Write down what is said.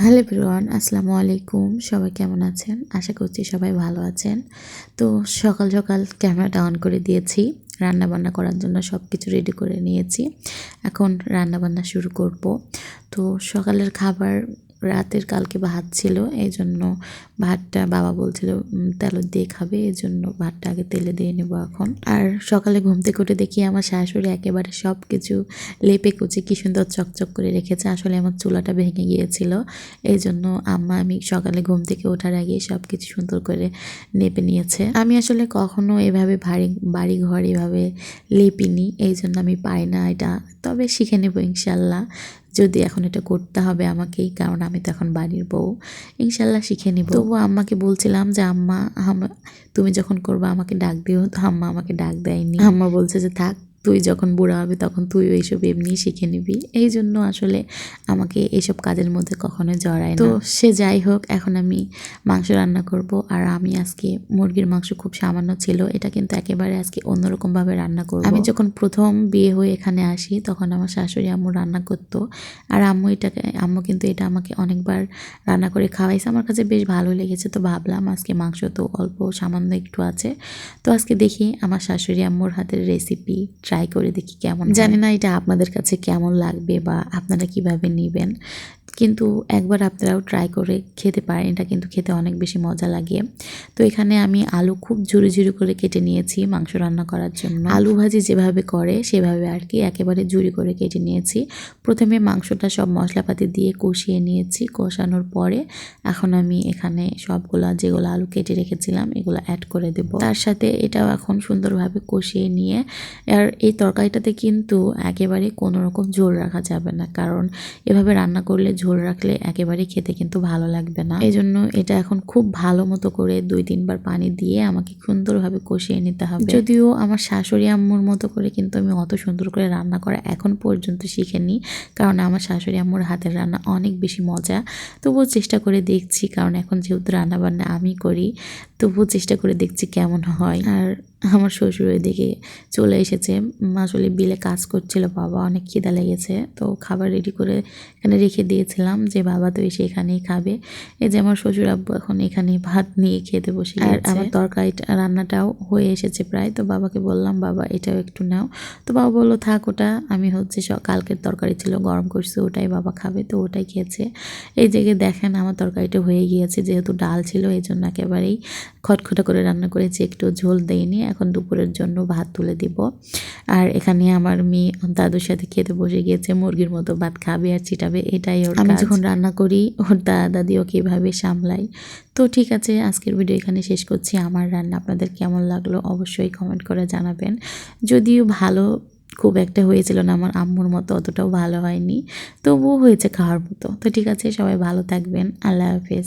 Hello everyone, আসসালামু আলাইকুম। সবাই কেমন আছেন? আশা করছি সবাই ভালো আছেন। তো সকাল সকাল ক্যামেরাটা অন করে দিয়েছি। রান্না বান্না করার জন্য সব কিছু রেডি করে নিয়েছি। এখন রান্না বান্না শুরু করব। তো সকালের খাবার রাতের কালকে ভাত ছিল এই জন্য ভাতটা বাবা বলছিল তেলত দিয়ে খাবে এই জন্য ভাতটা আগে তেলে দিয়ে নেব এখন। আর সকালে ঘুম থেকে উঠে দেখি আমার শাশুড়ি একেবারে সব কিছু লেপে কুচে কি সুন্দর চকচক করে রেখেছে। আসলে আমার চুলাটা ভেঙে গিয়েছিল এই জন্য আম্মা আমি সকালে ঘুম থেকে ওঠার আগে সব কিছু সুন্দর করে নেপে নিয়েছে। আমি আসলে কখনো এভাবে ভারী বাড়ি ঘর এভাবে লেপিনি এই জন্য আমি পাই না এটা, তবে শিখে নেব ইনশাল্লাহ। যদি এখন এটা করতে হবে আমাকেই, কারণ আমি তো এখন বাড়ির বউ, ইনশাল্লাহ শিখে নিব। তবু আম্মাকে বলছিলাম যে, আম্মা আম- তুমি যখন করব আমাকে ডাক দিও। তো আম্মা আমাকে ডাক দেয়নি। আম্মা বলছে যে, থাক তুই যখন বুড়া হবে তখন তুই এইসব এমনি শিখে নিবি। এই জন্য আসলে আমাকে এইসব কাজের মধ্যে কখনো জড়ায় না। তো সে যাই হোক এখন আমি মাংস রান্না করব আর আমি আজকে মুরগির মাংস খুব সামান্য ছিল এটা কিন্তু একেবারে আজকে অন্যরকমভাবে রান্না করব। আমি যখন প্রথম বিয়ে হয়ে এখানে আসি তখন আমার শাশুড়ি আম্মু রান্না করতো আর আম্মু এটাকে আম্মু কিন্তু এটা আমাকে অনেকবার রান্না করে খাওয়াইছে। আমার কাছে বেশ ভালো লেগেছে তো ভাবলাম আজকে মাংস তো অল্প সামান্য একটু আছে। তো আজকে দেখি আমার শাশুড়ি আম্মুর হাতের রেসিপি ট্রাই করে দেখি কেমন জানি না এটা আপনাদের কাছে কেমন লাগবে বা আপনারা কীভাবে নেবেন। কিন্তু একবার আপনারাও ট্রাই করে খেতে পারেন, এটা কিন্তু খেতে অনেক বেশি মজা লাগে। তো এখানে আমি আলু খুব ঝুরি ঝুরি করে কেটে নিয়েছি মাংস রান্না করার জন্য। আলু ভাজি যেভাবে করে, সেভাবে আর কি একেবারে ঝুরি করে কেটে নিয়েছি। প্রথমে মাংসটা সব মশলাপাতি দিয়ে কষিয়ে নিয়েছি, কষানোর পরে এখন আমি এখানে সবগুলা যেগুলো আলু কেটে রেখেছিলাম, এগুলো অ্যাড করে দেব। তার সাথে এটাও এখন সুন্দরভাবে কষিয়ে নিয়ে, আর এই তরকারিটাতে কিন্তু একেবারে কোনো রকম ঝোল রাখা যাবে না, কারণ এভাবে রান্না করলে ঝোল রাখলে একেবারে খেতে কিন্তু ভালো লাগবে না। এই জন্য এটা এখন খুব ভালো মতো করে দুই, তিনবার পানি দিয়ে আমাকে সুন্দরভাবে কষিয়ে নিতে হবে। যদিও আমার শাশুড়ি আম্মুর মতো করে কিন্তু আমি অত সুন্দর করে রান্না করা এখন পর্যন্ত শিখেনি, কারণ আমার শাশুড়ি আম্মুর হাতের রান্না অনেক বেশি মজা। তবুও চেষ্টা করে দেখছি, কারণ এখন যেহেতু রান্না বান্না আমি করি, তবুও চেষ্টা করে দেখছি কেমন হয়। আর আমার শ্বশুর ওইদিকে চলে এসেছে। আসলে বিলে কাজ করছিল, বাবা অনেক খিদা লেগেছে, তো খাবার রেডি করে এখানে রেখে দিয়েছিলাম যে বাবা তো এসে এখানেই খাবে। এই যে আমার শ্বশুর আব্বু এখন এখানে ভাত নিয়ে খেতে বসে আর আমার তরকারিটা রান্নাটাও হয়ে এসেছে প্রায়। তো বাবাকে বললাম বাবা এটাও একটু নাও। তো বাবা বলল থাক ওটা। আমি হচ্ছে কালকের তরকারি ছিল গরম করছে ওটাই বাবা খাবে। তো ওটাই খেয়েছে। এই জায়গায় দেখেন আমার তরকারিটা হয়ে গিয়েছে যেহেতু ডাল ছিল এই জন্য একেবারেই খটখটা করে রান্না করেছি একটু ঝোল দেইনি। এখন দুপুরের জন্য ভাত তুলে দিব। আর এখানে আমার মেয়ে দাদুর সাথে খেতে বসে গিয়েছে মুরগির মতো ভাত খাবে আর চিটাবে এটাই ওর আমি যখন রান্না করি ওর দাদা দাদি ওকে এভাবে সামলাই তো ঠিক আছে আজকের ভিডিও এখানে শেষ করছি। আমার রান্না আপনাদের কেমন লাগল অবশ্যই কমেন্ট করে জানাবেন। যদিও ভালো খুব একটা হয়েছিল না আমার আম্মুর মতো অতটাও ভালো হয়নি। তবুও হয়েছে খাওয়ার মতো। তো ঠিক আছে সবাই ভালো থাকবেন। আল্লাহ হাফেজ।